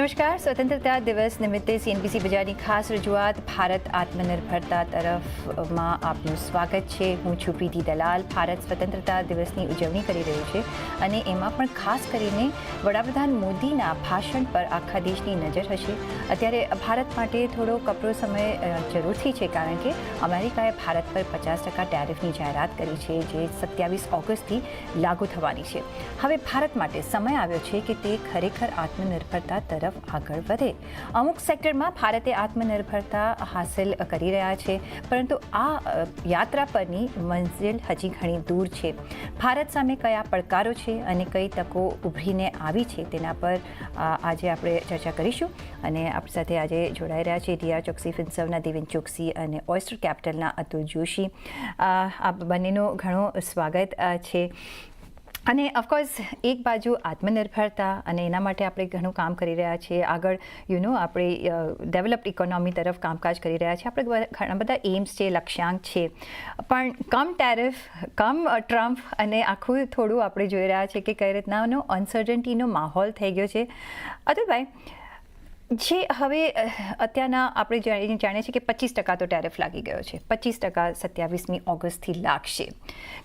નમસ્કાર. સ્વતંત્રતા દિવસ નિમિત્તે સીએનબીસી બજારની ખાસ રજૂઆત ભારત આત્મનિર્ભરતા તરફમાં આપનું સ્વાગત છે. હું છું પ્રીતિ દલાલ. ભારત સ્વતંત્રતા દિવસની ઉજવણી કરી રહ્યું છે અને એમાં પણ ખાસ કરીને વડાપ્રધાન મોદીના ભાષણ પર આખા દેશની નજર હશે. અત્યારે ભારત માટે થોડો કપરો સમય જરૂરથી છે કારણ કે અમેરિકાએ ભારત પર પચાસ ટકા ટેરિફની જાહેરાત કરી છે જે સત્યાવીસ ઓગસ્ટથી લાગુ થવાની છે. હવે ભારત માટે સમય આવ્યો છે કે તે ખરેખર આત્મનિર્ભરતા તરફ આગળ વધે. અમુક સેક્ટરમાં ભારતે આત્મનિર્ભરતા હાંસલ કરી રહ્યા છે, પરંતુ આ યાત્રા પરની મંઝિલ હજી ઘણી દૂર છે. ભારત સામે કયા પડકારો છે અને કઈ તકો ઉભરીને આવી છે તેના પર આજે આપણે ચર્ચા કરીશું. અને આપણી સાથે આજે જોડાઈ રહ્યા છે ડીઆર ચોકસી, ફિન્સવના દેવેન ચોકસી અને ઓયસ્ટર કેપિટલના અતુલ જોશી. આ બંનેનું ઘણું સ્વાગત છે. અને ઓફકોર્સ એક બાજુ આત્મનિર્ભરતા અને એના માટે આપણે ઘણું કામ કરી રહ્યા છીએ. આગળ યુ નો આપણે ડેવલપ્ડ ઇકોનોમી તરફ કામકાજ કરી રહ્યા છીએ. આપણે ઘણા બધા એમ્સ છે, લક્ષ્યાંક છે. પણ કમ ટેરિફ, કમ ટ્રમ્પ અને આખું થોડું આપણે જોઈ રહ્યા છીએ કે કઈ રીતનાનો અનસર્ટન્ટીનો માહોલ થઈ ગયો છે. અતુલભાઈ જે હવે અત્યારના આપણે જાણીએ છીએ કે પચીસ ટકા તો ટેરિફ લાગી ગયો છે. પચીસ ટકા સત્યાવીસમી ઓગસ્ટથી લાગશે.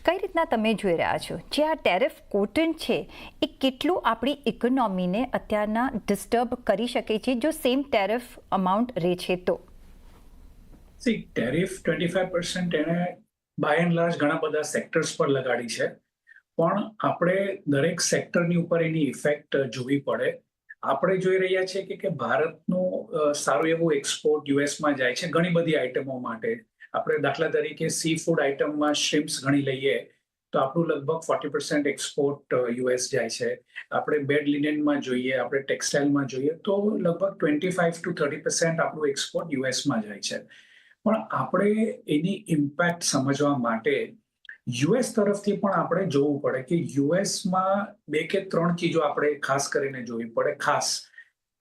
કઈ રીતના તમે જોઈ રહ્યા છો? જે આ ટેરિફ કોટન છે, એ કેટલું આપણી ઇકોનોમીને અત્યારના ડિસ્ટર્બ કરી શકે છે? જો સેમ ટેરિફ અમાઉન્ટ રહે છે તો? ટેરિફ ટ્વેન્ટી ફાઈવ પર્સન્ટ એણે બાય એન્ડ લાર્જ ઘણા બધા સેક્ટર્સ પર લગાડી છે. પણ આપણે દરેક સેક્ટરની ઉપર એની ઇફેક્ટ જોવી પડે. આપણે જોઈ રહ્યા છીએ કે કે ભારતનું સારું એવું એક્સપોર્ટ યુએસમાં જાય છે ઘણી બધી આઇટમો માટે. આપણે દાખલા તરીકે સી ફૂડ આઇટમમાં શ્રિમ્સ ઘણી લઈએ, તો આપણું લગભગ ફોર્ટી પર્સન્ટ એક્સપોર્ટ યુએસ જાય છે. આપણે બેડ લિનેનમાં જોઈએ, આપણે ટેક્સટાઇલમાં જોઈએ, તો લગભગ twenty five to thirty percent આપણું એક્સપોર્ટ યુએસમાં જાય છે. પણ આપણે એની ઇમ્પેક્ટ સમજવા માટે યુએસ તરફથી પણ આપણે જોવું પડે કે યુએસમાં બે કે ત્રણ ચીજો આપણે ખાસ કરીને જોવી પડે. ખાસ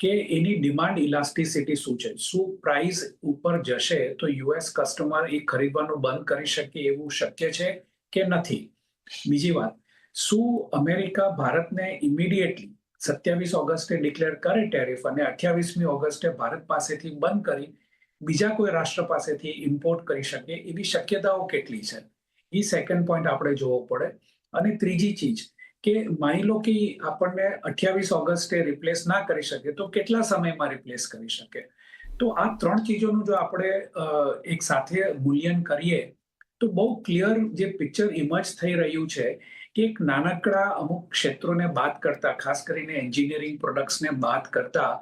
કે એની ડિમાન્ડ ઇલાસ્ટિસિટી શું છે? શું પ્રાઇસ ઉપર જશે તો યુએસ કસ્ટમર એ ખરીદવાનું બંધ કરી શકે એવું શક્ય છે કે નથી? બીજી વાત, શું અમેરિકા ભારતને ઇમિડિયેટલી સત્યાવીસ ઓગસ્ટે ડિક્લેર કરે ટેરિફ અને અઠ્યાવીસમી ઓગસ્ટે ભારત પાસેથી બંધ કરી બીજા કોઈ રાષ્ટ્ર પાસેથી ઇમ્પોર્ટ કરી શકે એવી શક્યતાઓ કેટલી છે? એ સેકન્ડ પોઈન્ટ આપણે જોવો પડે. અને ત્રીજી ચીજ કે માની લો કે આપણને અઠ્યાવીસ ઓગસ્ટે રિપ્લેસ ના કરી શકે, તો કેટલા સમયમાં રિપ્લેસ કરી શકે? તો આ ત્રણ ચીજોનું જો આપણે એક સાથે મૂલ્યાંકન કરીએ, તો બહુ ક્લિયર જે પિક્ચર ઇમર્જ થઈ રહ્યું છે કે એક નાનકડા અમુક ક્ષેત્રોને બાદ કરતા, ખાસ કરીને એન્જિનિયરિંગ પ્રોડક્ટ્સને બાદ કરતા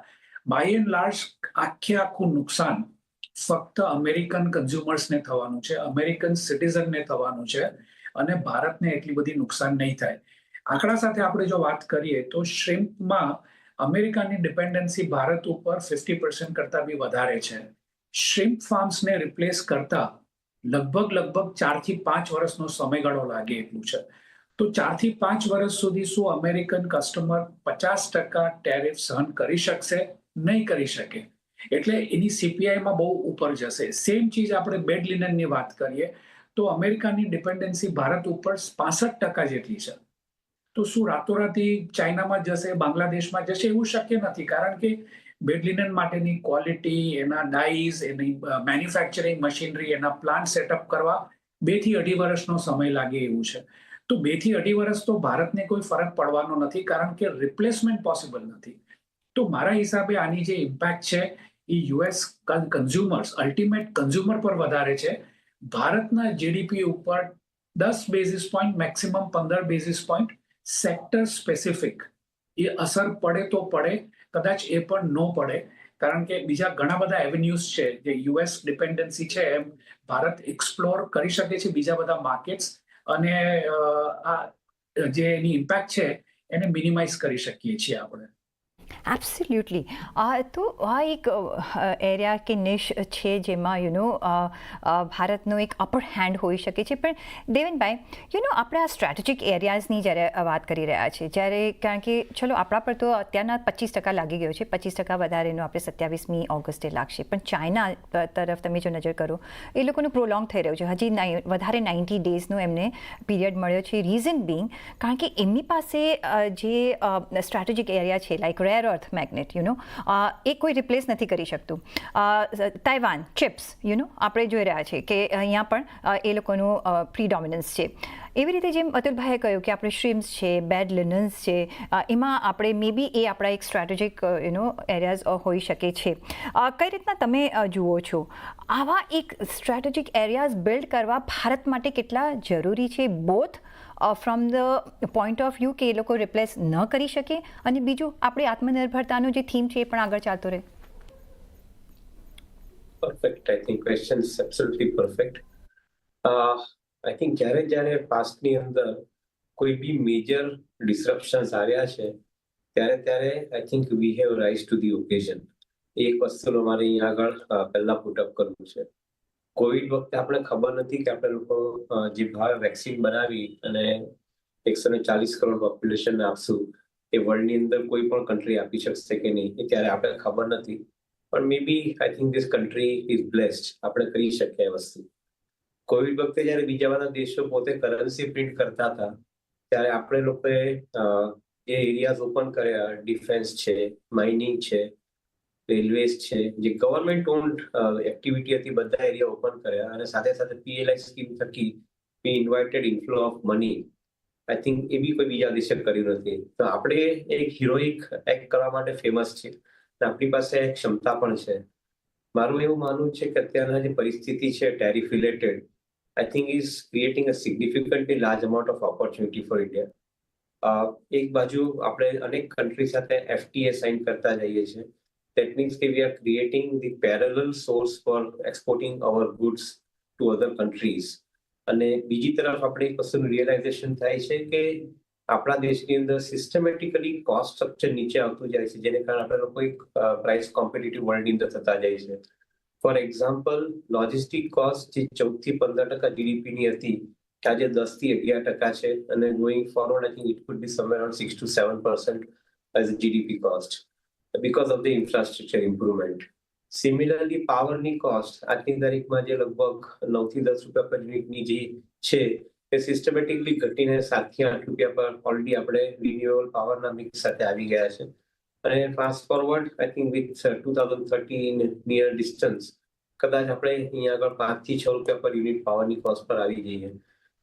બાય એન્ડ લાર્જ આખે આખું નુકસાન ફક્ત અમેરિકન કન્ઝ્યુમર્સને થવાનું છે, અમેરિકન સિટીઝનને થવાનું છે અને ભારતને એટલી બધી નુકસાન નહીં થાય. આંકડા સાથે આપણે જો વાત કરીએ તો શ્રિમ્પમાં અમેરિકાની ડિપેન્ડન્સી ભારત ઉપર ફિફ્ટી પર્સન્ટ કરતાં બી વધારે છે. શ્રિમ્પ ફાર્મ્સને રિપ્લેસ કરતા લગભગ લગભગ ચારથી પાંચ વર્ષનો સમયગાળો લાગે એટલું છે. તો ચારથી પાંચ વર્ષ સુધી શું અમેરિકન કસ્ટમર પચાસ ટકા ટેરિફ સહન કરી શકશે? નહીં કરી શકે. એટલે એની સીપીઆઈમાં બહુ ઉપર જશે. સેમ ચીજ આપણે બેડ લિનનની વાત કરીએ, તો અમેરિકાની ડિપેન્ડન્સી ભારત ઉપર પાસઠ ટકા જેટલી છે. તો શું રાતોરાતી ચાઇનામાં જશે, બાંગ્લાદેશમાં જશે? એવું શક્ય નથી, કારણ કે બેડ લિનન માટેની ક્વોલિટી એના ડાઈઝ એની મેન્યુફેક્ચરિંગ મશીનરી એના પ્લાન્ટ સેટઅપ કરવા બેથી અઢી વર્ષનો સમય લાગે એવું છે. તો બેથી અઢી વર્ષ તો ભારતને કોઈ ફરક પડવાનો નથી, કારણ કે રિપ્લેસમેન્ટ પોસિબલ નથી. તો મારા હિસાબે આની જે ઇમ્પેક્ટ છે એ યુએસ કન્ઝ્યુમર્સ અલ્ટિમેટ કન્ઝ્યુમર પર વધારે છે. ભારતના જીડીપી ઉપર દસ બેઝિસ પોઈન્ટ મેક્સિમમ પંદર બેઝિસ પોઈન્ટ સેક્ટર સ્પેસિફિક એ અસર પડે તો પડે, કદાચ એ પણ ન પડે. કારણ કે બીજા ઘણા બધા એવન્યુઝ છે, જે યુએસ ડિપેન્ડન્સી છે, એમ ભારત એક્સપ્લોર કરી શકે છે બીજા બધા માર્કેટ્સ અને આ, જે એની ઇમ્પેક્ટ છે, એને મિનિમાઇઝ કરી શકીએ છીએ આપણે. એબ્સોલ્યુટલી આ તો આ એક એરિયા કે નિશ છે જેમાં યુ નો ભારતનો એક અપર હેન્ડ હોઈ શકે છે પણ દેવનભાઈ યુ નો આપણે આ સ્ટ્રેટેજિક એરિયાઝની જ્યારે વાત કરી રહ્યા છે જ્યારે કારણ કે, ચલો, આપણા પર તો અત્યારના પચીસ ટકા લાગી ગયો છે, પચીસ ટકા વધારેનો આપણે સત્યાવીસમી ઓગસ્ટે લાગશે, પણ ચાઇના તરફ તમે જો નજર કરો, એ લોકોનું પ્રોલોંગ થઈ રહ્યું છે. હજી વધારે નાઇન્ટી ડેઝનો એમને પીરિયડ મળ્યો છે. રીઝન બિંગ કારણ કે એમની પાસે જે સ્ટ્રેટેજિક એરિયા છે like rare earth magnet you know એ કોઈ રિપ્લેસ નથી કરી શકતું. તાઇવાન ચિપ્સ યુ નો આપણે જોઈ રહ્યા છીએ કે અહીંયા પણ એ લોકોનું પ્રીડોમિનન્સ છે. એવી રીતે જેમ અતુલભાઈએ કહ્યું કે આપણે શ્રીમ્સ છે બેડ લિનન્સ છે એમાં આપણે મે બી એ આપણા એક સ્ટ્રેટેજિક યુનો એરિયાઝ હોઈ શકે છે. કઈ રીતના તમે જુઓ છો? આવા એક સ્ટ્રેટેજિક એરિયાઝ બિલ્ડ કરવા ભારત માટે કેટલા જરૂરી છે? Both from the point of view કે એ લોકો રિપ્લેસ ન કરી શકે અને બીજું આપણી આત્મનિર્ભરતાનો જે થીમ છે એ પણ આગળ ચાલતો રહે. Perfect I think question absolutely perfect I think જ્યારે જ્યારે પાસ્ટની અંદર કોઈ બી મેજર ડિસરપ્શન્સ આવ્યા છે, ત્યારે ત્યારે I think we have rise to the occasion એક વસ્તુનો મારે અહીંયા આગળ પહેલા પુટઅપ કરવું છે. કોવિડ વખતે આપણે ખબર નથી કે આપણે લોકો જે ભાવે વેક્સિન બનાવી અને એકસો ને ચાલીસ કરોડ પોપ્યુલેશન આપશું, એ વર્લ્ડની અંદર કોઈ પણ કન્ટ્રી આપી શકશે કે નહીં, એ ત્યારે આપણે ખબર નથી. પણ maybe I think this country is blessed આપણે કરી શકીએ એ વસ્તુ. કોવિડ વખતે જ્યારે બીજા બધા દેશો પોતે કરન્સી પ્રિન્ટ કરતા હતા, ત્યારે આપણે લોકોએ જે એરિયાઝ ઓપન કર્યા. ડિફેન્સ છે માઇનિંગ છે રેલવેઝ છે, જે ગવર્મેન્ટ ઓન્ડ એક્ટિવિટી હતી, બધા એરિયા ઓપન કર્યા અને સાથે સાથે પીએલઆઈ સ્કીમ થકી we invited inflow of money I think એ બી કોઈ બીજા દેશે કર્યું નથી. તો આપણે એક હિરોઇક એક્ટ કરવા માટે ફેમસ છે. આપણી પાસે ક્ષમતા પણ છે. મારું એવું માનવું છે કે અત્યારના જે પરિસ્થિતિ છે tariff related I think is creating a significantly large amount of opportunity for India એક બાજુ આપણે અનેક કન્ટ્રી સાથે એફટીએ સાઇન કરતા જઈએ છીએ. કે we are creating the parallel source for exporting our goods to other countries અને બીજી તરફ આપણે એક વસ્તુનું રિયલાઇઝેશન થાય છે કે આપણા દેશની અંદર સિસ્ટમેટિકલી કોસ્ટ સ્ટ્રક્ચર નીચે આવતું જાય છે, જેને કારણે આપણે લોકો એક પ્રાઇસ કોમ્પિટિટિવ વર્લ્ડની અંદર થતા જાય છે. ફોર એક્ઝામ્પલ લોજિસ્ટિક કોસ્ટ જે ચૌદથી પંદર ટકા જીડીપીની હતી આજે દસથી અગિયાર ટકા છે, અને going forward I think it could be somewhere around six to seven percent as GDP cost because of the infrastructure improvement similarly પાવરની કોસ્ટ આજની તારીખમાં જે લગભગ નવથી દસ રૂપિયા પર યુનિટની જે છે, એ સિસ્ટમેટિકલી ઘટીને સાતથી આઠ રૂપિયા પર ઓલરેડી આપણે રિન્યુએબલ પાવરના મિક્સ સાથે આવી ગયા છે. અને fast forward I think with two thousand thirteen near distance કદાચ આપણે અહીંયા આગળ પાંચથી છ રૂપિયા પર યુનિટ પાવરની કોસ્ટ પર આવી જઈએ.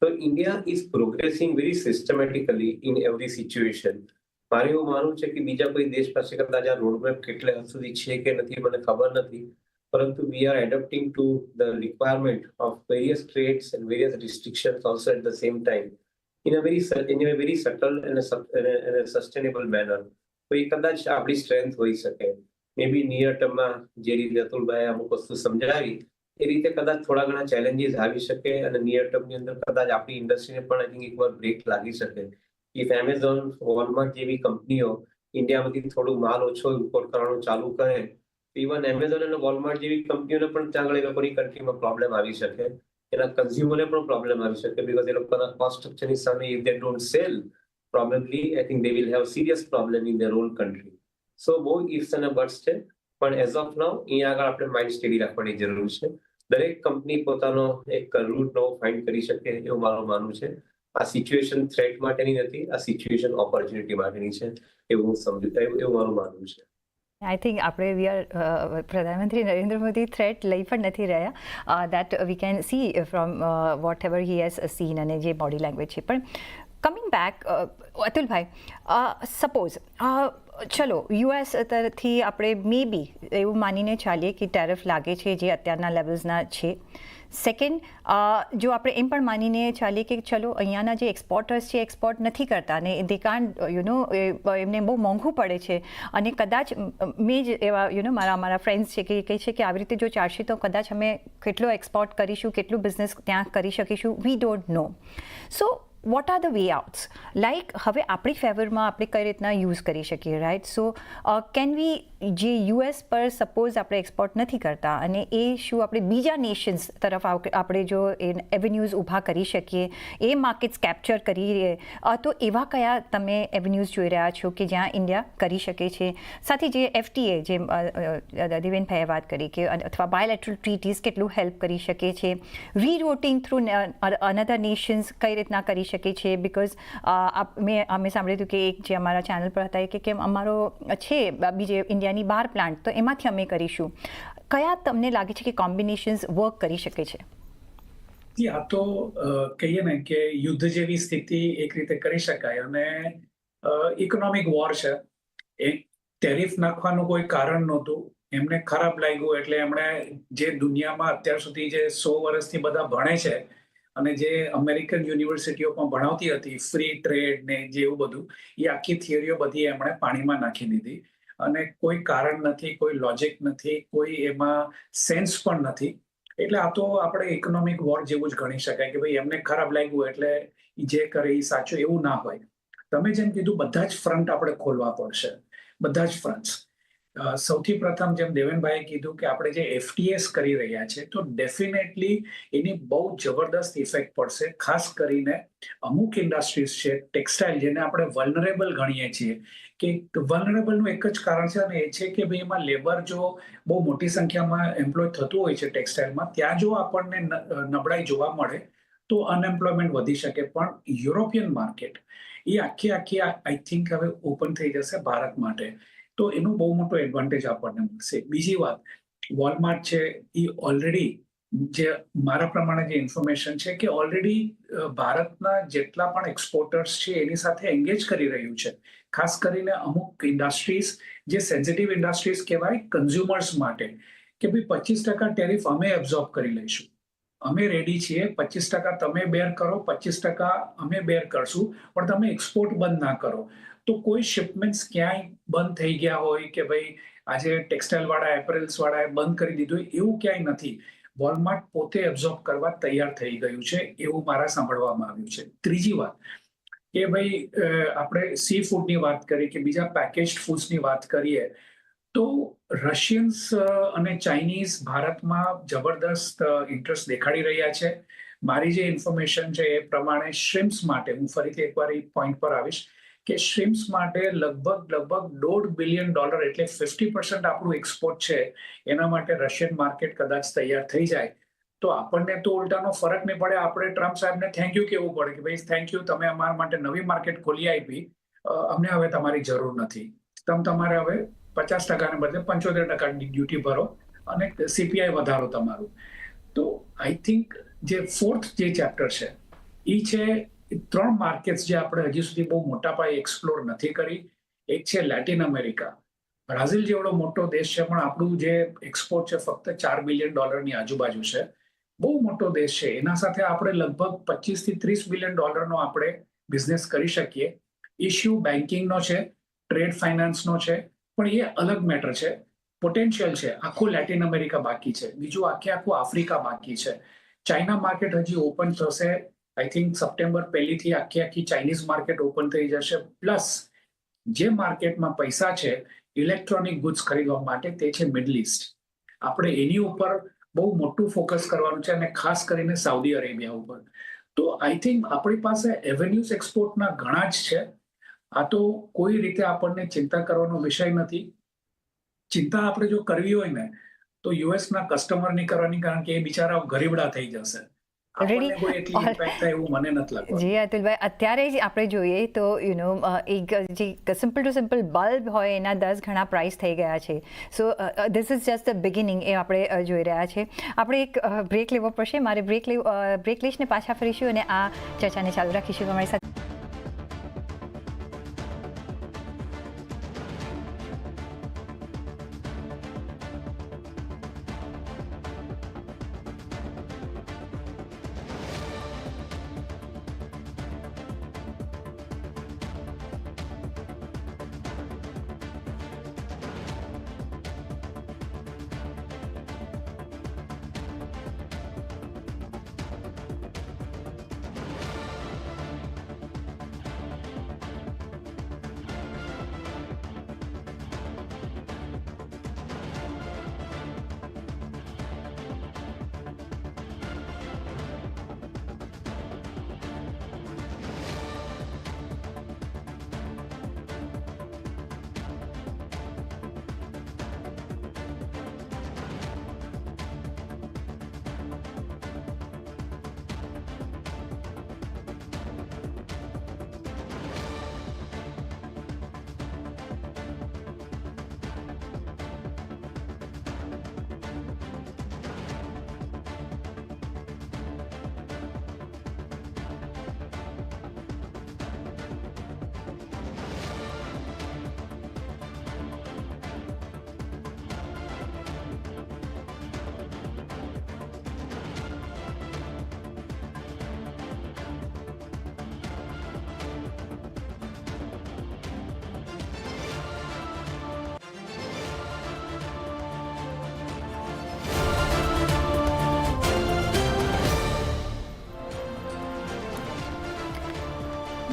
તો India is progressing very systematically in every situation મારે એવું માનવું છે કે બીજા કોઈ દેશ પાસે કદાચ આ રોડમેપ કેટલે હદ સુધી છે કે નથી મને ખબર નથી. પરંતુ we are adopting to the requirement of various trades and various restriction also at the same time in a very in a very subtle and sustainable manner. તો એ કદાચ આપણી સ્ટ્રેન્થ હોઈ શકે. મે બી નિયર ટર્મમાં જે રીતે અતુલભાઈ અમુક વસ્તુ સમજાવી, એ રીતે કદાચ થોડા ઘણા ચેલેન્જીસ આવી શકે અને નિયર ટર્મની અંદર કદાચ આપણી ઇન્ડસ્ટ્રીને પણ આઈ થિંક એકવાર બ્રેક લાગી શકે. ઇફ એમેઝોન વોલમાર્ટ જેવી કંપનીઓ ઇન્ડિયામાંથી થોડું માલ ઓછો ઇમ્પોર્ટ કરવાનું ચાલુ કરે ઇવન એમેઝોન અને વોલમાર્ટ જેવી કંપનીઓને પણ આગળ એ લોકોની કન્ટ્રીમાં પ્રોબ્લેમ આવી શકે. એના કન્ઝ્યુમરને પણ પ્રોબ્લેમ આવી શકે બીકોઝ એ લોકોના કોસ્ટ સ્ટ્રક્ચરની સામે if they don't sell probably I think they will have serious problem in their own country so બહુ ઇફ્સ અને બટ્સ છે, પણ એઝ ઓફ નાઉ અહીંયા આગળ આપણે માઇન્ડ સ્ટેડી રાખવાની જરૂર છે. દરેક કંપની પોતાનો એક રૂટ નવો ફાઇન્ડ કરી શકે એવું મારું માનવું છે. આ સિચ્યુએશન થ્રેટ માટેની નથી, આ સિચ્યુએશન ઓપોર્ચ્યુનિટી માટેની છે. એવું હું એવું મારું માનવું છે. આઈ થિંક આપણે વી આર પ્રધાનમંત્રી નરેન્દ્ર મોદી થ્રેટ લઈ પણ નથી રહ્યા. That we can see from whatever he has seen અને જે બોડી લેંગ્વેજ છે. પણ કમિંગ બેક અતુલભાઈ સપોઝ ચલો યુએસ તરફથી આપણે મે બી એવું માનીને ચાલીએ કે ટેરિફ લાગે છે, જે અત્યારના લેવલ્સના છે. સેકન્ડ જો આપણે એમ પણ માનીને ચાલીએ કે ચલો, અહીંયાના જે એક્સપોર્ટર્સ છે એક્સપોર્ટ નથી કરતા ને દે કાન યુ નો એમને બહુ મોંઘું પડે છે. અને કદાચ મેં જ એવા યુ નો મારા મારા ફ્રેન્ડ્સ છે કે કહે છે કે આવી રીતે જો ચાલશે તો કદાચ અમે કેટલો એક્સપોર્ટ કરીશું, કેટલું બિઝનેસ ત્યાં કરી શકીશું we don't know so what are the way outs like હવે આપણી ફેવરમાં આપણે કઈ રીતના યુઝ કરી શકીએ રાઈટ સો કેન વી જે યુએસ પર સપોઝ આપણે એક્સપોર્ટ નથી કરતા અને એ શું આપણે બીજા નેશન્સ તરફ આપણે જો એ એવન્યુઝ ઊભા કરી શકીએ, એ માર્કેટ્સ કેપ્ચર કરીએ તો એવા કયા તમે એવન્યુઝ જોઈ રહ્યા છો કે જ્યાં ઇન્ડિયા કરી શકે છે? સાથે જે એફટીએ જે દેવેનભાઈએ વાત કરી કે અથવા બાયોલેટરલ ટ્રીટીઝ કેટલું હેલ્પ કરી શકે છે? રીરોટિંગ થ્રુ અનધર નેશન્સ કઈ રીતના કરી શકે છે બિકોઝ મેં અમે સાંભળ્યું કે એક જે અમારા ચેનલ પર હતા કે કેમ અમારો છે બીજે ઇન્ડિયાની બાર પ્લાન્ટ તો એમાંથી અમે કરીશું. કયા તમને લાગે છે કે કોમ્બિનેશન્સ વર્ક કરી શકે છે? આ તો કહીએ ને કે યુદ્ધ જેવી સ્થિતિ એક રીતે કરી શકાય અને ઇકોનોમિક વોર છે. એ ટેરિફ નાખવાનું કોઈ કારણ નહોતું. એમને ખરાબ લાગ્યું એટલે એમણે જે દુનિયામાં અત્યાર સુધી જે સો વર્ષથી બધા ભણે છે અને જે અમેરિકન યુનિવર્સિટીઓમાં ભણાવતી હતી ફ્રી ટ્રેડ ને જેવું બધું, એ આખી થિયરીઓ બધી એમણે પાણીમાં નાખી દીધી. અને કોઈ કારણ નથી, કોઈ લોજિક નથી, કોઈ એમાં સેન્સ પણ નથી. એટલે આ તો આપણે ઇકોનોમિક વોર જેવું જ ગણી શકાય કે ભાઈ એમને ખરાબ લાગ્યું એટલે જે કરે એ સાચું એવું ના હોય. તમે જેમ કીધું, બધા જ ફ્રન્ટ આપણે ખોલવા પડશે. બધા જ ફ્રન્ટ્સ સૌથી પ્રથમ જેમ દેવેનભાઈએ કીધું કે આપણે જે એફટીએસ કરી રહ્યા છે, તો ડેફિનેટલી એની બહુ જબરદસ્ત ઇફેક્ટ પડશે, ખાસ કરીને અમુક ઇન્ડસ્ટ્રીઝ છે ટેક્સટાઇલ જેને આપણે વલનરેબલ ગણીએ છીએ. કે વલનરેબલનું એક જ કારણ છે અને એ છે કે ભાઈ એમાં લેબર જો બહુ મોટી સંખ્યામાં એમ્પ્લોય થતું હોય છે ટેક્સટાઇલમાં ત્યાં જો આપણને નબળાઈ જોવા મળે, તો અનએમ્પ્લોયમેન્ટ વધી શકે. પણ યુરોપિયન માર્કેટ એ આખી આખી આઈ થિંક હવે ઓપન થઈ જશે ભારત માટે. તો એનું બહુ મોટો એડવાન્ટેજ આપણને મળશે. બીજી વાત વોલમાર્ટ છે એ ઓલરેડી જે મારા પ્રમાણે જે ઇન્ફોર્મેશન છે કે ઓલરેડી ભારતના જેટલા પણ એક્સપોર્ટર્સ છે, એની સાથે એન્ગેજ કરી રહ્યું છે. ખાસ કરીને અમુક ઇન્ડસ્ટ્રીઝ જે સેન્સિટિવ ઇન્ડસ્ટ્રીઝ કહેવાય કન્ઝ્યુમર્સ માટે. કે ભાઈ પચીસ ટકા ટેરિફ અમે એબ્ઝોર્બ કરી લઈશું. અમે રેડી છીએ, પચીસ ટકા તમે બેર કરો, પચીસ ટકા અમે બેર કરશું, પણ તમે એક્સપોર્ટ બંધ ના કરો. તો કોઈ શિપમેન્ટ્સ ક્યાંય બંધ થઈ ગયા હોય કે ભાઈ આજે ટેક્સટાઇલ વાળા એપરેલ્સ વાળાએ બંધ કરી દીધું એવું ક્યાંય નથી. વોલમાર્ટ પોતે એબ્ઝોર્બ કરવા તૈયાર થઈ ગયું છે, એવું મારા સાંભળવામાં આવ્યું છે. ત્રીજી વાત કે ભાઈ આપણે સી ફૂડની વાત કરીએ કે બીજા પેકેજ ફૂડ્સની વાત કરીએ, તો રશિયન્સ અને ચાઇનીઝ ભારતમાં જબરદસ્ત ઇન્ટરેસ્ટ દેખાડી રહ્યા છે. મારી જે ઇન્ફોર્મેશન છે એ પ્રમાણે શ્રિમ્સ માટે હું ફરીથી એકવાર એ પોઈન્ટ પર આવીશ. કે શ્રીમ્સ માટે લગભગ લગભગ દોઢ બિલિયન ડોલર એટલે ફિફ્ટી પર્સન્ટ આપણું એક્સપોર્ટ છે. એના માટે રશિયન માર્કેટ કદાચ તૈયાર થઈ જાય. તો આપણને તો ઉલટાનો ફરક નહીં પડે. આપણે ટ્રમ્પ સાહેબને થેન્ક યુ કહેવું પડે કે ભાઈ થેન્ક યુ તમે અમારા માટે નવી માર્કેટ ખોલી આપી. અમને હવે તમારી જરૂર નથી. તમે તમારે હવે પચાસ ટકાને બદલે પંચોતેર ટકા ડ્યુટી ભરો અને સીપીઆઈ વધારો તમારું. તો આઈ થિંક જે ફોર્થ જે ચેપ્ટર છે એ છે ત્રણ માર્કેટ્સ જે આપણે હજી સુધી બહુ મોટા પાયે એક્સપ્લોર નથી કરી. એક છે લેટિન અમેરિકા બ્રાઝિલ જેવડો મોટો દેશ છે, પણ આપણું જે એક્સપોર્ટ છે ફક્ત ચાર બિલિયન ડોલરની આજુબાજુ છે. બહુ મોટો દેશ છે. એના સાથે આપણે લગભગ પચીસથી ત્રીસ બિલિયન ડોલરનો આપણે બિઝનેસ કરી શકીએ. ઇશ્યુ બેન્કિંગનો છે ટ્રેડ ફાઇનાન્સનો છે, પણ એ અલગ મેટર છે. પોટેન્શિયલ છે. આખું લેટિન અમેરિકા બાકી છે. બીજું આખે આખું આફ્રિકા બાકી છે. ચાઇના માર્કેટ હજી ઓપન થશે આઈ થિંક સપ્ટેમ્બર પહેલીથી આખી આખી ચાઇનીઝ માર્કેટ ઓપન થઈ જશે. પ્લસ જે માર્કેટમાં પૈસા છે ઇલેક્ટ્રોનિક ગુડ્સ ખરીદવા માટે તે છે મિડલ ઇસ્ટ આપણે એની ઉપર બહુ મોટું ફોકસ કરવાનું છે અને ખાસ કરીને સાઉદી અરેબિયા ઉપર. તો આઈ થિંક આપણી પાસે એવેન્યુઝ એક્સપોર્ટના ઘણા જ છે. આ તો કોઈ રીતે આપણને ચિંતા કરવાનો વિષય નથી. ચિંતા આપણે જો કરવી હોય ને, તો યુએસ ના કસ્ટમર કરવાની કારણ કે એ બિચારા ગરીબડા થઈ જશે. લાગતું. જી અતુલભાઈ અત્યારે જ આપણે જોઈએ તો યુ નો એક જે સિમ્પલ ટુ સિમ્પલ બલ્બ હોય એના દસ ઘણા પ્રાઇસ થઈ ગયા છે. So this is just the beginning એ આપણે જોઈ રહ્યા છે. આપણે એક બ્રેક લેવો પડશે. મારે બ્રેક લેવ બ્રેક લઈશને પાછા ફરીશું અને આ ચર્ચાને ચાલુ રાખીશું અમારી સાથે.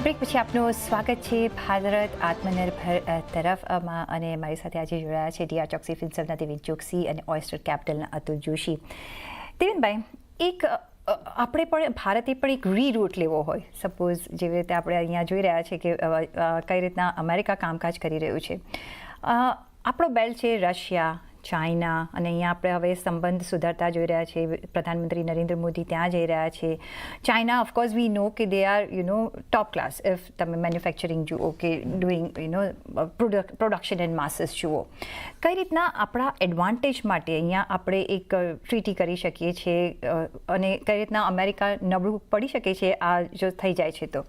બ્રેક પછી આપનું સ્વાગત છે ભારત આત્મનિર્ભર તરફમાં અને મારી સાથે આજે જોડાયા છે ડીઆર ચોકસી ફિલ્સરના દેવિન ચોકસી અને ઓયસ્ટર કેપિટલના અતુલ જોશી. દેવિનભાઈ, એક આપણે પણ ભારતે પણ એક રીરૂટ લેવો હોય. સપોઝ જેવી રીતે આપણે અહીંયા જોઈ રહ્યા છે કે કઈ રીતના અમેરિકા કામકાજ કરી રહ્યું છે. આપણો બેલ્ટ છે રશિયા ચાઇના અને અહીંયા આપણે હવે સંબંધ સુધારતા જોઈ રહ્યા છે. પ્રધાનમંત્રી નરેન્દ્ર મોદી ત્યાં જઈ રહ્યા છે. ચાઇના ઓફકોર્સ વી નો કે they are you know top class if તમે મેન્યુફેક્ચરિંગ જુઓ કે doing you know production and masses જુઓ. કઈ રીતના આપણા એડવાન્ટેજ માટે અહીંયા આપણે એક ટ્રીટી કરી શકીએ છીએ અને કઈ રીતના અમેરિકા નબળું પડી શકે છે, આ જો થઈ જાય છે તો?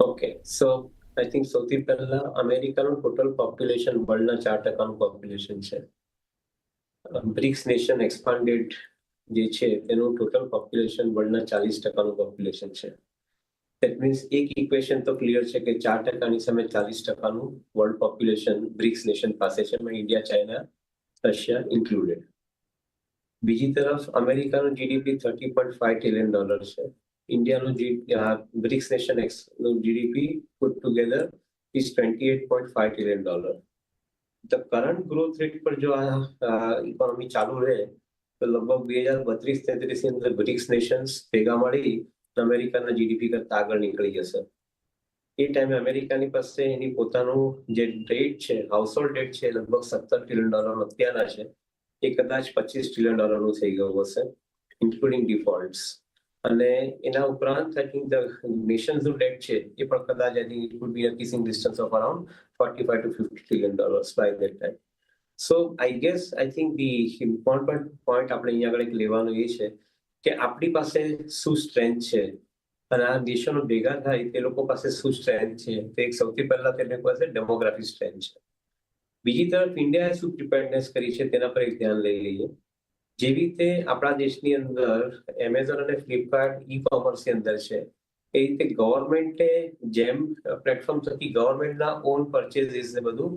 ઓકે સો આઈ થિંક સૌથી પહેલા અમેરિકાનું ટોટલ પોપ્યુલેશન વર્લ્ડના ચાર ટકાનું પોપ્યુલેશન છે. બ્રિક્સ નેશન એક્સપાન્ડેડ જે છે તેનું ટોટલ પોપ્યુલેશન વર્લ્ડના ચાલીસ ટકાનું પોપ્યુલેશન છે. દેટ મીન્સ એક ઇક્વેશન તો ક્લિયર છે કે ચાર ટકાની સામે ચાલીસ ટકાનું વર્લ્ડ પોપ્યુલેશન બ્રિક્સ નેશન પાસે છે ઇન્ડિયા ચાઇના રશિયા ઇન્ક્લુડેડ બીજી તરફ અમેરિકાનું GDP thirty point five trillion dollar છે. ઇન્ડિયાનું જી BRICS નેશનનું GDP put together is twenty eight point five trillion dollar the current growth rate પર જો આ ઇકોનોમી ચાલુ રહે, તો લગભગ બે હજાર બત્રીસ તેત્રીસની અંદર બ્રિક્સ નેશન્સ ભેગા મળી અમેરિકાના જીડીપી કરતા આગળ નીકળી જશે. એ ટાઈમે અમેરિકાની પાસે એની પોતાનું જે ડેટ છે હાઉસહોલ્ડ ડેટ છે લગભગ સત્તર ટ્રિલિયન ડોલર અત્યારના છે. એ કદાચ પચીસ ટ્રિલિયન ડોલરનું થઈ ગયું હશે ઇન્ક્લુડિંગ ડિફોલ્ટ્સ અને એના ઉપરાંત આઈ થિંક ધ નેશન્સનું ડેટ છે, એ પણ કદાચ I think it would be a kissing distance of around forty five to fifty trillion dollars by that time so I guess I think the important point આપણે અહીંયા આગળ એક લેવાનું એ છે કે આપણી પાસે શું સ્ટ્રેન્થ છે અને આ દેશોનો ભેગા થાય તે લોકો પાસે શું સ્ટ્રેન્થ છે? તે એક સૌથી પહેલા તેને પાસે ડેમોગ્રાફી સ્ટ્રેન્થ છે. બીજી તરફ ઇન્ડિયાએ શું પ્રિપેરનેસ કરી છે તેના પર એક ધ્યાન લઈ લઈએ. જેવી રીતે આપણા દેશની અંદર એમેઝોન અને ફ્લિપકાર્ટ ઈ કોમર્સની અંદર છે, એ રીતે ગવર્મેન્ટે જેમ પ્લેટફોર્મ થકી ગવર્મેન્ટના ઓન પરચેઝીસ ને બધું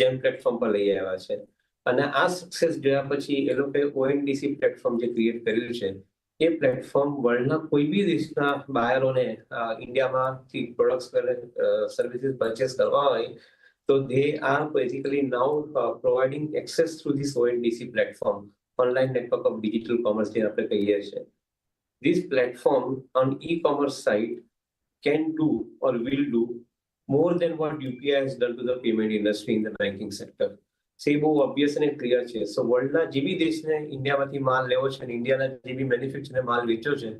જેમ પ્લેટફોર્મ પર લઈ આવ્યા છે. અને આ સક્સેસ જોયા પછી એ લોકોએ ઓએનડીસી પ્લેટફોર્મ જે ક્રિએટ કર્યું છે, એ પ્લેટફોર્મ વર્લ્ડના કોઈ બી દેશના બાયરોને ઇન્ડિયામાંથી પ્રોડક્ટ્સ સર્વિસીસ પરચેસ કરવા હોય, તો they are basically now providing access through this ONDC platform online network of digital commerce જે આપણે કહીએ છીએ this platform on e-commerce site can do or will do more than what UPI has done to the payment industry in the banking sector. સે બહુ obvious અને clear છે સો વર્લ્ડના જે બી દેશને ઇન્ડિયામાંથી માલ લેવો છે અને ઇન્ડિયાના જે બી મેન્યુફેક્ચરને માલ વેચ્યો છે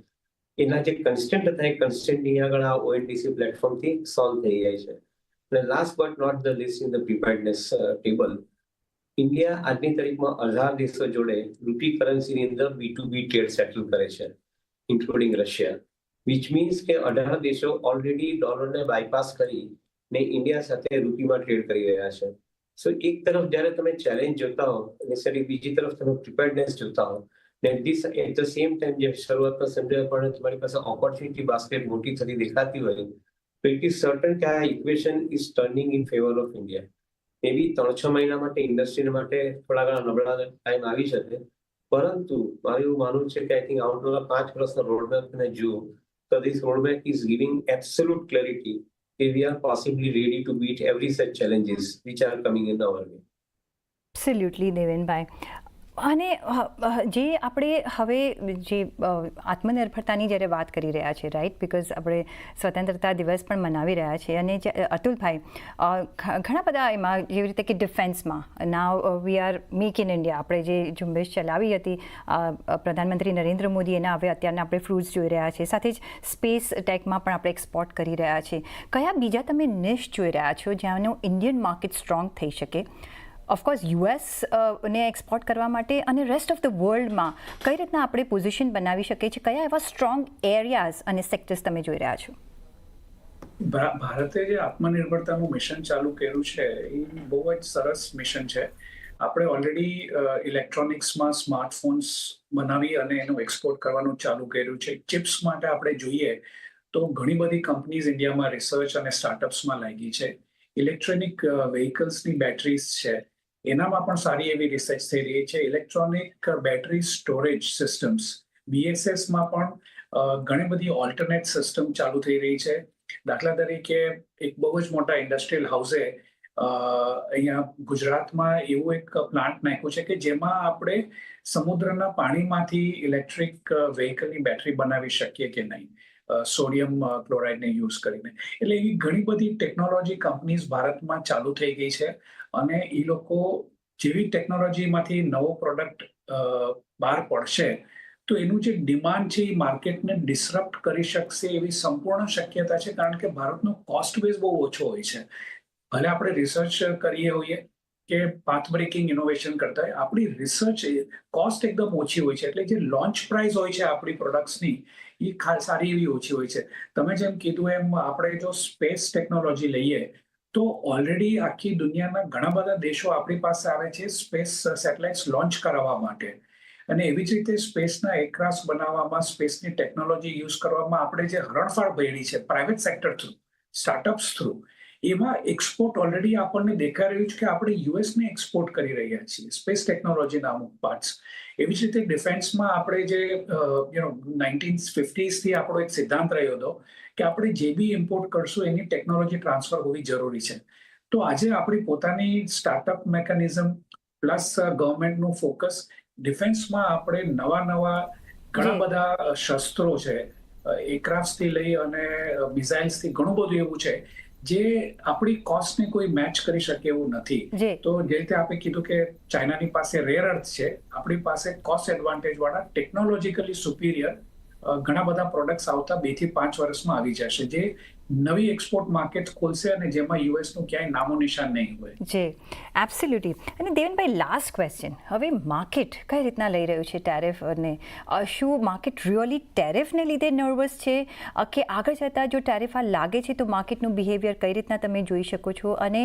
એના જે કન્સ્ટન્ટ હતા એ કન્સ્ટન્ટ અહીંયા આગળ આ ઓએનડીસી પ્લેટફોર્મથી સોલ્વ થઈ જાય છે અને last but not the least in the preparedness table India આજની તારીખમાં અઢાર દેશો જોડે રૂપી કરન્સીની અંદર B to B trade settle કરે છે ઇન્ક્લુડિંગ રશિયા વિચ મીન્સ કે અઢાર દેશો ઓલરેડી ડોલરને બાયપાસ કરી ને ઇન્ડિયા સાથે રૂપીમાં ટ્રેડ કરી રહ્યા છે. સો એક તરફ જ્યારે તમે ચેલેન્જ જોતા હો, અને સરી બીજી તરફ તમે પ્રિપેર્ડનેસ જોતા હો ને this at the same time જે શરૂઆતમાં સમજાવ્યા પણ તમારી પાસે ઓપોર્ચ્યુનિટી બાસ્કેટ મોટી થતી દેખાતી હોય, તો ઇટ ઇઝ સર્ટન કે આ equation is turning in favour of India બી ત્રણ છ મહિના માટે ઇન્ડસ્ટ્રી માટે થોડા ઘણા નબળા ટાઈમ આવી શકે. પરંતુ મારું એવું માનવું છે કે આઈ થિંક આવનારા પાંચ વર્ષના રોડમેપ ને જુઓ તો this roadmap is giving absolute clarity કે we are possibly ready to beat every such challenges which are coming in our way absolutely Devenbhai અને જે આપણે હવે જે આત્મનિર્ભરતાની જ્યારે વાત કરી રહ્યા છે રાઈટ બિકોઝ આપણે સ્વતંત્રતા દિવસ પણ મનાવી રહ્યા છીએ. અને અતુલભાઈ ઘણા બધા એમાં જેવી રીતે કે ડિફેન્સમાં now we are make in India આપણે જે ઝુંબેશ ચલાવી હતી પ્રધાનમંત્રી નરેન્દ્ર મોદી એના હવે અત્યારના આપણે ફ્રૂટ્સ જોઈ રહ્યા છે સાથે જ સ્પેસ ટેકમાં પણ આપણે એક્સપોર્ટ કરી રહ્યા છીએ. કયા બીજા તમે નિશ જોઈ રહ્યા છો જ્યાંનું ઇન્ડિયન માર્કેટ સ્ટ્રોંગ થઈ શકે? ઓફકોર્સ યુએસ ને એક્સપોર્ટ કરવા માટે અને રેસ્ટ ઓફ ધ વર્લ્ડમાં કઈ રીતના આપણે પોઝિશન બનાવી શકીએ છીએ કયા એવા સ્ટ્રોંગ એરિયાઝ અને સેક્ટર્સ તમે જોઈ રહ્યા છો? ભારતે જે આત્મનિર્ભરતાનું મિશન ચાલુ કર્યું છે, એ બહુ જ સરસ મિશન છે. આપણે ઓલરેડી ઇલેક્ટ્રોનિક્સમાં સ્માર્ટફોન્સ બનાવી અને એનું એક્સપોર્ટ કરવાનું ચાલુ કર્યું છે. ચિપ્સ માટે આપણે જોઈએ તો ઘણી બધી કંપનીઝ ઇન્ડિયામાં રિસર્ચ અને સ્ટાર્ટઅપ્સમાં લાગી છે. ઇલેક્ટ્રોનિક વ્હીકલ્સની બેટરીઝ છે. એનામાં પણ સારી એવી રિસર્ચ થઈ રહી છે. ઇલેક્ટ્રોનિક બેટરી સ્ટોરેજ સિસ્ટમ્સ બીએસએસમાં પણ ઘણી બધી ઓલ્ટરનેટ સિસ્ટમ ચાલુ થઈ રહી છે. દાખલા તરીકે એક બહુ જ મોટા ઇન્ડસ્ટ્રીયલ હાઉસે અહીંયા ગુજરાતમાં એવું એક પ્લાન્ટ નાખ્યું છે કે જેમાં આપણે સમુદ્રના પાણીમાંથી ઇલેક્ટ્રિક વ્હીકલની બેટરી બનાવી શકીએ કે નહીં. સોડિયમ ક્લોરાઇડને યુઝ કરીને. એટલે એવી ઘણી બધી ટેકનોલોજી કંપનીઝ ભારતમાં ચાલુ થઈ ગઈ છે અને એ લોકો જેવી ટેકનોલોજીમાંથી નવો પ્રોડક્ટ બહાર પડશે, તો એનું જે ડિમાન્ડ છે એ માર્કેટને ડિસરપ્ટ કરી શકશે એવી સંપૂર્ણ શક્યતા છે, કારણ કે ભારતનો કોસ્ટ બેઝ બહુ ઓછો હોય છે. ભલે આપણે રિસર્ચ કરીએ હોઈએ કે પાથ બ્રેકિંગ ઇનોવેશન કરતા હોય, આપણી રિસર્ચ કોસ્ટ એકદમ ઓછી હોય છે, એટલે જે લોન્ચ પ્રાઇસ હોય છે આપણી પ્રોડક્ટ્સની એ સારી એવી ઓછી હોય છે. તમે જેમ કીધું એમ આપણે જો સ્પેસ ટેકનોલોજી લઈએ, તો ઓલરેડી આખી દુનિયાના ઘણા બધા દેશો આપણી પાસે આવે છે સ્પેસ સેટેલાઇટ્સ લોન્ચ કરાવવા માટે. અને એવી જ રીતે સ્પેસના એરક્રાફ્ટ બનાવવામાં, સ્પેસની ટેકનોલોજી યુઝ કરવામાં આપણે જે હરણફાળ ભરી છે, private sector through, startups through એમાં એક્સપોર્ટ ઓલરેડી આપણને દેખાઈ રહ્યું છે કે આપણે યુએસને એક્સપોર્ટ કરી રહ્યા છીએ સ્પેસ ટેકનોલોજીના અમુક પાર્ટ્સ એવી જ રીતે ડિફેન્સમાં આપણે જે યુ નો નાઇન્ટીન ફિફ્ટીઝથી આપણો એક સિદ્ધાંત રહ્યો હતો કે આપણે જે બી ઇમ્પોર્ટ કરશું એની ટેકનોલોજી ટ્રાન્સફર હોવી જરૂરી છે. તો આજે આપણી પોતાની સ્ટાર્ટઅપ મેકેનિઝમ પ્લસ ગવર્મેન્ટનું ફોકસ ડિફેન્સમાં આપણે નવા નવા ઘણા બધા શસ્ત્રો છે એરક્રાફ્ટથી લઈ અને મિઝાઇલ્સથી ઘણું બધું એવું છે જે આપણી કોસ્ટને કોઈ મેચ કરી શકે એવું નથી. તો જે રીતે આપણે કીધું કે ચાઇનાની પાસે રેર અર્થ છે આપણી પાસે કોસ્ટ એડવાન્ટેજ વાળા ટેકનોલોજીકલી સુપિરિયર ઘણા બધા પ્રોડક્ટ્સ આવતા બેથી પાંચ વર્ષમાં આવી જશે. જે નવી એક્સપોર્ટ માર્કેટ ખોલશે અને જેમાં યુએસનું ક્યાંય નામો નિશાન નહીં હોય. જી એબ્સોલ્યુટલી અને દેવનભાઈ લાસ્ટ ક્વેશ્ચન હવે માર્કેટ કઈ રીતના લઈ રહ્યું છે ટેરિફ અને શું માર્કેટ રિયલી ટેરિફને લીધે નર્વસ છે? કે આગળ જતાં જો ટેરિફ આ લાગે છે તો માર્કેટનું બિહેવિયર કઈ રીતના તમે જોઈ શકો છો? અને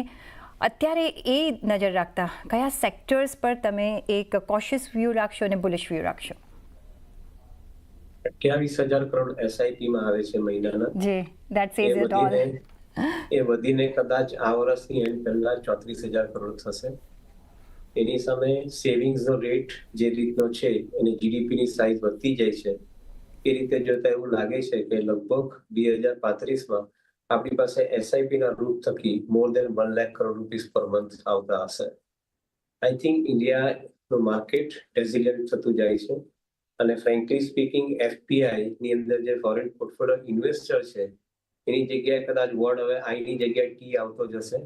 અત્યારે એ નજર રાખતા કયા સેક્ટર્સ પર તમે એક કોશિયસ વ્યૂ રાખશો અને બુલિશ વ્યૂ રાખશો? અઠ્યાવીસ હજાર કરોડ એસઆઈપીમાં આવે છે મહિનાના. જી એ સેઝ ઇટ ઓલ વધીને એ વધીને કદાચ આ વર્ષની એન્ડ પહેલા ચોત્રીસ હજાર કરોડ થશે. એની સામે સેવિંગ્સ નો રેટ જે રીતનો છે અને જીડીપી ની સાઈઝ વધતી જાય છે. એ રીતે જોતા એવું લાગે છે કે લગભગ બે હજાર પાંત્રીસમાં આપણી પાસે એસઆઈપી ના રૂપ થકી more than one lakh crore rupees પર મંથ આવતા હશે. આઈ થિંક ઇન્ડિયાનું માર્કેટ રેઝિલિયન્ટ થતું જાય છે. અને ફ્રેન્કલી સ્પીકિંગ એફપીઆઈ ની અંદર જે ફોરેન પોર્ટફોલિયો ઇન્વેસ્ટર છે, એની જગ્યાએ કદાચ વર્ડ હવે આઈની જગ્યાએ ટી આવતો જશે.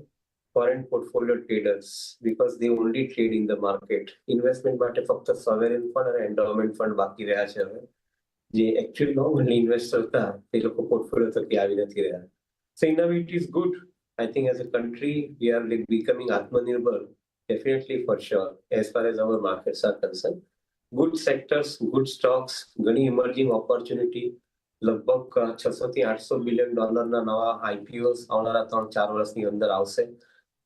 Foreign portfolio traders because they only trade in the market investment માટે ફક્ત સોવેરેન ફંડ અને એન્ડોમેન્ટ ફંડ બાકી રહ્યા છે હવે. જે એકચ્યુઅલી નો ઓનલી ઇન્વેસ્ટર હતા, તે લોકો પોર્ટફોલિયો થકી આવી નથી રહ્યા. So in it is good I think as a country we are like becoming આત્મનિર્ભર definitely for sure, as far as our markets are concerned. Good sectors good stocks ઘણી emerging opportunity લગભગ છસો થી આઠસો બિલિયન ડોલરના નવા આઈપીઓસ આવનારા ત્રણ ચાર વર્ષની અંદર આવશે.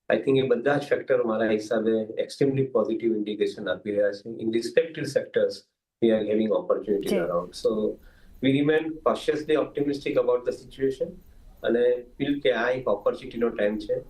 આઈ થિંક એ બધા જ ફેક્ટર મારા હિસાબે એક્સ્ટ્રીમલી પોઝિટિવ ઇન્ડિકેશન આપી રહ્યા છે. In respective sectors we are giving opportunity around so we remain cautiously optimistic about the situation અને ફીલ કે આ એક ઓપોર્ચ્યુનિટીનો ટાઈમ છે.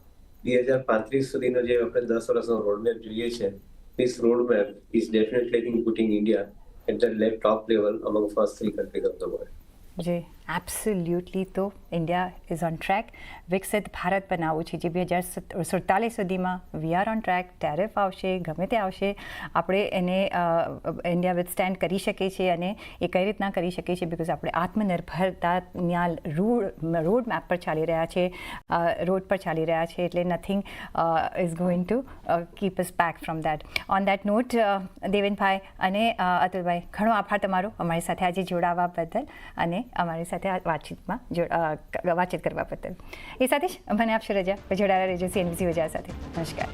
બે હજાર પાંત્રીસ સુધીનો જે આપણે દસ વર્ષનો રોડમેપ જોઈએ છે this roadmap is definitely putting India at the top level among first three countries of the world. જી એબ્સોલ્યુટલી તો ઇન્ડિયા ઇઝ ઓન ટ્રેક વિકસિત ભારત બનાવવું છે જે બે હજાર સુડતાલીસ સુધીમાં we are on track tariff આવશે ગમે તે આવશે આપણે એને ઇન્ડિયા વિથસ્ટેન્ડ કરી શકીએ છીએ અને એ કઈ રીતના કરી શકીએ છીએ બિકોઝ આપણે આત્મનિર્ભરતાના રૂડ રોડ મેપ પર ચાલી રહ્યા છે રોડ પર ચાલી રહ્યા છે એટલે nothing is going to keep us back from that on that note Devenbhai અને અતુલભાઈ ઘણો આભાર તમારો અમારી સાથે આજે જોડાવા બદલ અને અમારી સાથે આ વાતચીતમાં વાતચીત કરવા બદલ. એ સાથે જ, મને આપશો રજા? જોડાયેલા રહેજો સીએનબીસી વજા સાથે. નમસ્કાર.